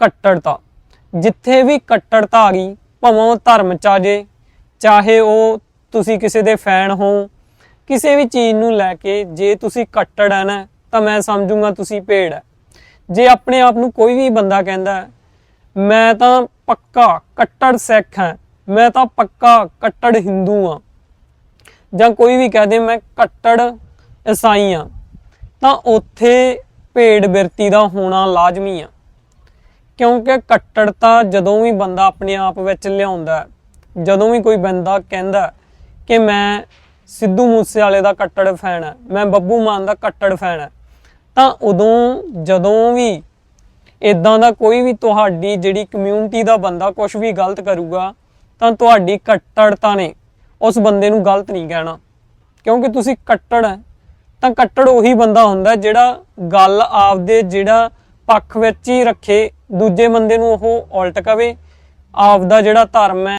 ਕੱਟੜਤਾ। ਜਿੱਥੇ ਵੀ ਕੱਟੜਤਾ ਆ ਗਈ, ਭਾਵੇਂ ਉਹ ਧਰਮ ਚ ਆ ਜੇ, ਚਾਹੇ ਉਹ ਤੁਸੀਂ ਕਿਸੇ ਦੇ ਫੈਨ ਹੋ, ਕਿਸੇ ਵੀ ਚੀਜ਼ ਨੂੰ ਲੈ ਕੇ ਜੇ ਤੁਸੀਂ ਕੱਟੜ ਹੈ ਨਾ ਤਾਂ ਮੈਂ ਸਮਝੂਗਾ ਤੁਸੀਂ ਭੇੜ ਹੈ ਜੇ ਆਪਣੇ ਆਪ ਨੂੰ ਕੋਈ ਵੀ ਬੰਦਾ ਕਹਿੰਦਾ, ਮੈਂ ਤਾਂ ਪੱਕਾ ਕੱਟੜ ਸਿੱਖ ਹਾਂ ਮੈਂ ਤਾਂ ਪੱਕਾ ਕੱਟੜ ਹਿੰਦੂ ਹਾਂ ਜਾਂ ਕੋਈ ਵੀ ਕਹਿ ਦੇ, ਮੈਂ ਕੱਟੜ ਈਸਾਈ ਹਾਂ ਤਾਂ ਉੱਥੇ ਭੇਡ ਬਿਰਤੀ ਦਾ ਹੋਣਾ ਲਾਜ਼ਮੀ ਆ। ਕਿਉਂਕਿ ਕੱਟੜਤਾ ਜਦੋਂ ਵੀ ਬੰਦਾ ਆਪਣੇ ਆਪ ਵਿੱਚ ਲਿਆਉਂਦਾ ਜਦੋਂ ਵੀ ਕੋਈ ਬੰਦਾ ਕਹਿੰਦਾ ਕਿ ਮੈਂ ਸਿੱਧੂ ਮੂਸੇਵਾਲੇ ਦਾ ਕੱਟੜ ਫੈਨ ਹੈ, ਮੈਂ ਬੱਬੂ ਮਾਨ ਦਾ ਕੱਟੜ ਫੈਨ ਹੈ, ਤਾਂ ਉਦੋਂ ਜਦੋਂ ਵੀ ਇਦਾਂ ਦਾ ਕੋਈ ਵੀ ਤੁਹਾਡੀ ਜਿਹੜੀ ਕਮਿਊਨਿਟੀ ਦਾ ਬੰਦਾ ਕੁਝ ਵੀ ਗਲਤ ਕਰੂਗਾ, ਤਾਂ ਤੁਹਾਡੀ ਕੱਟੜਤਾ ਨੇ ਉਸ ਬੰਦੇ ਨੂੰ ਗਲਤ ਨਹੀਂ ਕਹਿਣਾ। ਕਿਉਂਕਿ ਤੁਸੀਂ ਕੱਟੜ ਹੈ, ਤਾਂ ਕੱਟੜ ਉਹੀ ਬੰਦਾ ਹੁੰਦਾ ਜਿਹੜਾ ਗੱਲ ਆਪਦੇ ਜਿਹੜਾ ਪੱਖ ਵਿੱਚ ਹੀ ਰੱਖੇ ਦੂਜੇ ਬੰਦੇ ਨੂੰ ਉਹ ਉਲਟ ਕਵੇ ਆਪਦਾ ਜਿਹੜਾ ਧਰਮ ਹੈ